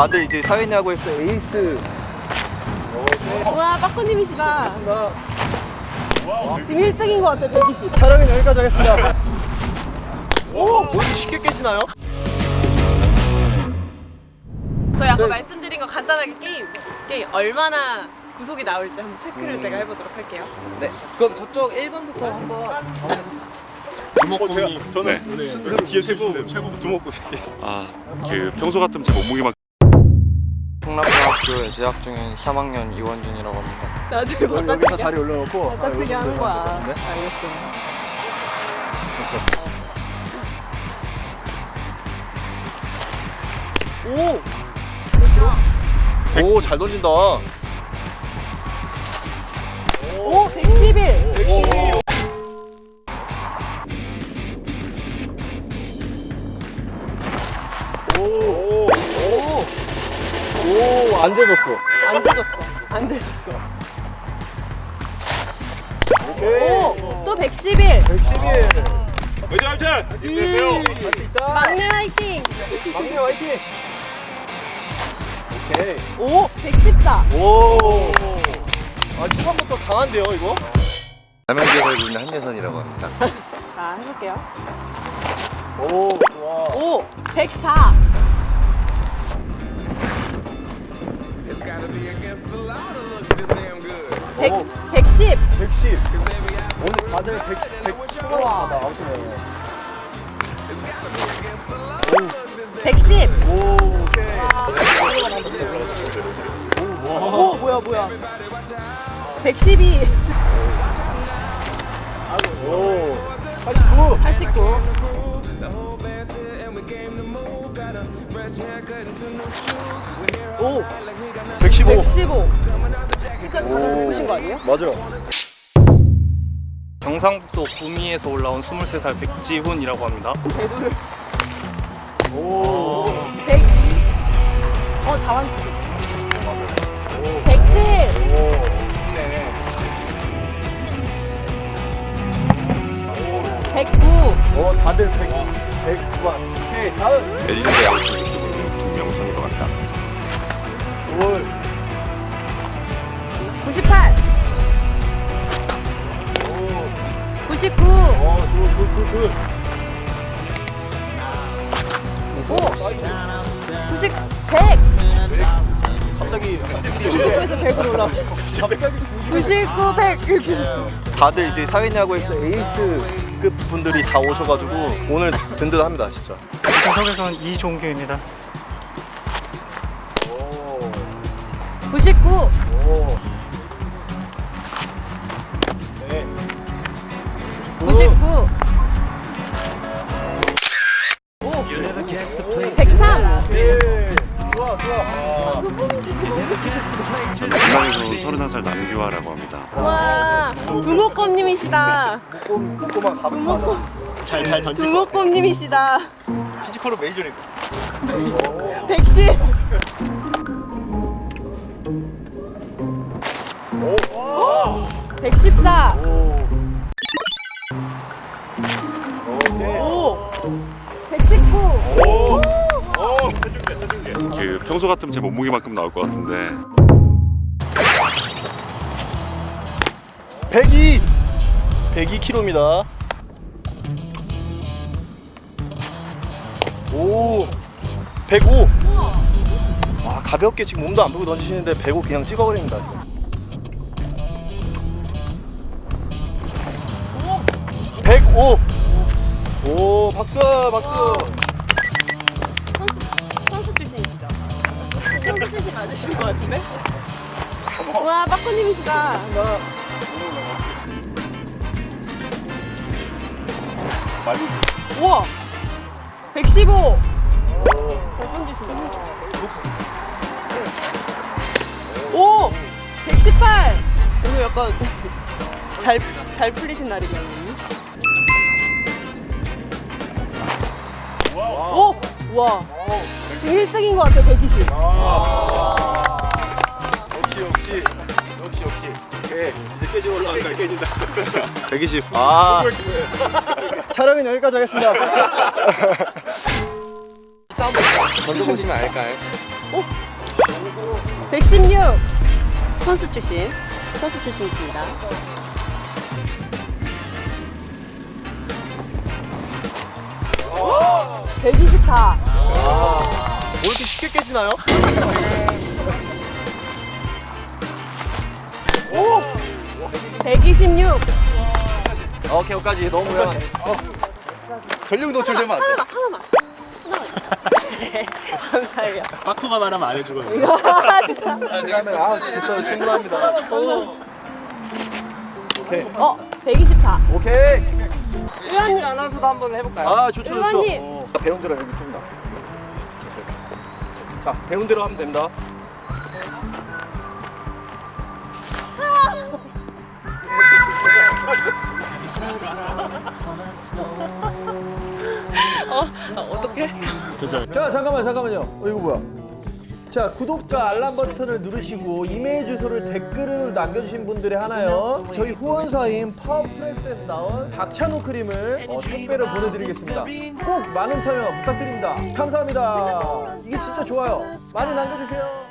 다들 이제 사회야구에서 에이스 와 빠꾸님이시다. 지금 1등인 것 같아 120. 촬영은 여기까지 하겠습니다 오! 뭐 이렇게 쉽게 깨지나요? 저희 아까 저희- 말씀드린 거 간단하게 게임. 게임 얼마나 구속이 나올지 한번 체크를 제가 해보도록 할게요. 네. 그럼 저쪽 1번부터 한번 두목공이 저는 네. 뒤에 최고 최고 두목공 아, 그 평소 같으면 제 몸무게만 성남중학교에 재학 중인 3학년 이원준이라고 합니다. 나중에 여기서 바꿔치기 다리 올려놓고 바꿔치기 하는 거야. 네? 알겠어. 오! 오잘 던진다 오! 111! 112오 오오안 재졌어 안 되졌어. 안 되졌어. 오케이 오! 또 111! 111 화이팅 화이팅! 힘내세요! 할수 있다 막내 화이팅! 막내 화이팅 오케이 오! 114! 오. 아 초반부터 강한데요 이거? 남양주에 살고 있는 한예선이라고 합니다. 자, 해볼게요. 오 좋아. 오! 104! 백, 오. 110! 110. 오늘 다들 100 100 우와. 나오시네. 110! 오 오케이. 오, 뭐야, 뭐야. 112! 오 89. 89! 115. 115! 지금까지 가장 높으신 거 아니에요? 맞아. 경상북도 구미에서 올라온 23살 백지훈이라고 합니다. 대도를 오. 100. 어, 자완 107! 오. 109! 어 다들 100 109만. 오케이 다음. 에디슨과 야 김명선인 것 같다. 둘. 98! 오. 99! 어, 굿, 굿, 굿, 굿. 오! 90, 100! 갑자기 99에서 100으로 올라. 갑자기 99, 100 이렇게. 다들 이제 사회야구에서 에이스급 분들이 다 오셔가지고 오늘 든든합니다 진짜. 사석에서는 이종규입니다. 99, 오. 네. 99. 오! 103! 네. 좋아, 좋아. 전남에서 31살 남규화라고 합니다. 와, 두목검님이시다. 꼬, 꼬꼬만 가면 맞아. 잘잘 던질 두목검님이시다. 피지컬은 메이저리그. 110. 오. 114. 오. 오! 119. 오. 오. 그 평소 같으면 제 몸무게만큼 나올 것 같은데 102. 102kg입니다. 오. 105. 와, 가볍게 지금 몸도 안 풀고 던지시는데 105 그냥 찍어버립니다, 지금. 105. 오, 박수, 박수. 선수, 선수 출신이시죠? 선수 출신 맞으시는 것 같은데? 와, 빠꾸님이시다. 우와! 115! 잘 던지시다. 오! 118! 오늘 약간 잘, 잘 풀리신 날이네요. 오! 와! 지금 1등인 것 같아, 120. 역시, 역시. 역시, 역시. 오케이. 이제 깨지 올라간다, 깨진다. 120. 아. 촬영은 여기까지 하겠습니다. 던져보시면 알까요? 116 선수 출신 선수 출신이십니다. 124 뭐 이렇게 쉽게 깨지나요? 오! 126 오케이 여기까지 너무 무야 전력 노출되면 안 돼. 하나만 하나만 감사해요. 바쿠가 말하면 안 해주거든요. 진짜. 아 됐어요 충분합니다. 어, 124. 오케이. 의원님, 아나운서도 한번 해볼까요? 아 좋죠 좋죠. 의원님. 어, 배운 대로 여기 좀 나. 자 배운 대로 하면 됩니다. 어떡해? 자 잠깐만 잠깐만요. 어 이거 뭐야? 자 구독과 알람 버튼을 누르시고 이메일 주소를 댓글을 남겨주신 분들의 하나요. 저희 후원사인 파워프렉스에서 나온 박찬호 크림을 어, 택배로 보내드리겠습니다. 꼭 많은 참여 부탁드립니다. 감사합니다. 이게 진짜 좋아요. 많이 남겨주세요.